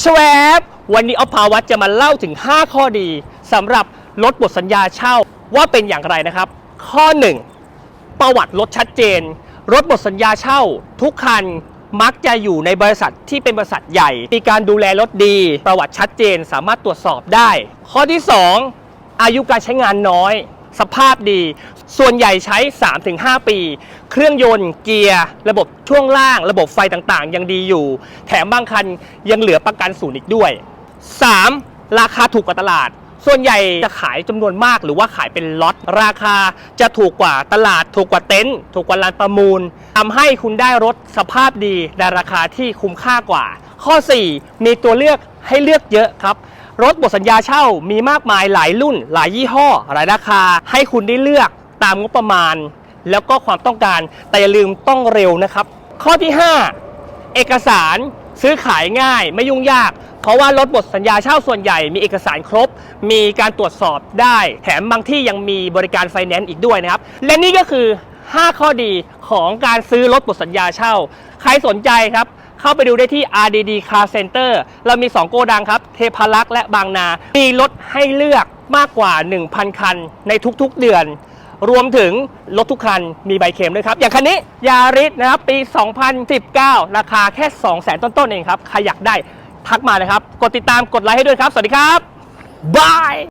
ชวบวันนี้ออฟภาวัตจะมาเล่าถึง 5 ข้อดีสำหรับรถบทสัญญาเช่าว่าเป็นอย่างไรนะครับ ข้อ 1 ประวัติรถชัดเจน รถบทสัญญาเช่า ทุกคันมักจะอยู่ในบริษัทที่เป็นบริษัทใหญ่ มีการดูแลรถดี ประวัติชัดเจนสามารถตรวจสอบได้ ข้อที่ 2 อายุการใช้งานน้อย สภาพดี ส่วนใหญ่ใช้ 3-5 ปี เครื่องยนต์เกียร์ ระบบช่วงล่าง ระบบไฟต่างๆ ยังดีอยู่ แถมบางคันยังเหลือประกันศูนย์อีกด้วย 3. ราคาถูกกว่าตลาด ส่วนใหญ่จะขายจำนวนมากหรือว่าขายเป็นล็อตราคาจะถูกกว่าตลาด ถูกกว่าเต็นท์ถูกกว่าลานประมูลทำให้คุณได้รถสภาพดีในราคาที่คุ้มค่ากว่า ข้อ 4 มีตัวเลือกให้เลือกเยอะครับรถบทสัญญาเช่ามีมากมายหลายรุ่น หลายยี่ห้อ หลายราคา ให้คุณได้เลือก ตามงบประมาณ แล้วก็ความต้องการแต่อย่าลืมต้องเร็วนะครับ ข้อที่ 5 เอกสารซื้อขายง่ายไม่ยุ่งยาก เพราะว่ารถบทสัญญาเช่าส่วนใหญ่มีเอกสารครบ มีการตรวจสอบได้ แถมบางที่ยังมีบริการไฟแนนซ์อีกด้วยนะครับ และนี่ก็คือ 5 ข้อดีของการซื้อรถบทสัญญาเช่า ใครสนใจครับ เข้าไปดูได้ที่ RDD Car Center เรามี 2 โกดังครับ เทพารักษ์และบางนา มีรถให้เลือกมากกว่า 1,000 คัน ในทุกๆเดือน รวมถึงรถทุกคันมีใบเข็มด้วยครับ อย่างคันนี้ยาริสนะครับปี 2019 ราคาแค่200,000ต้นๆเองครับ ใครอยากได้ทักมาเลยครับ กดติดตามกดไลค์ให้ด้วยครับ สวัสดีครับบาย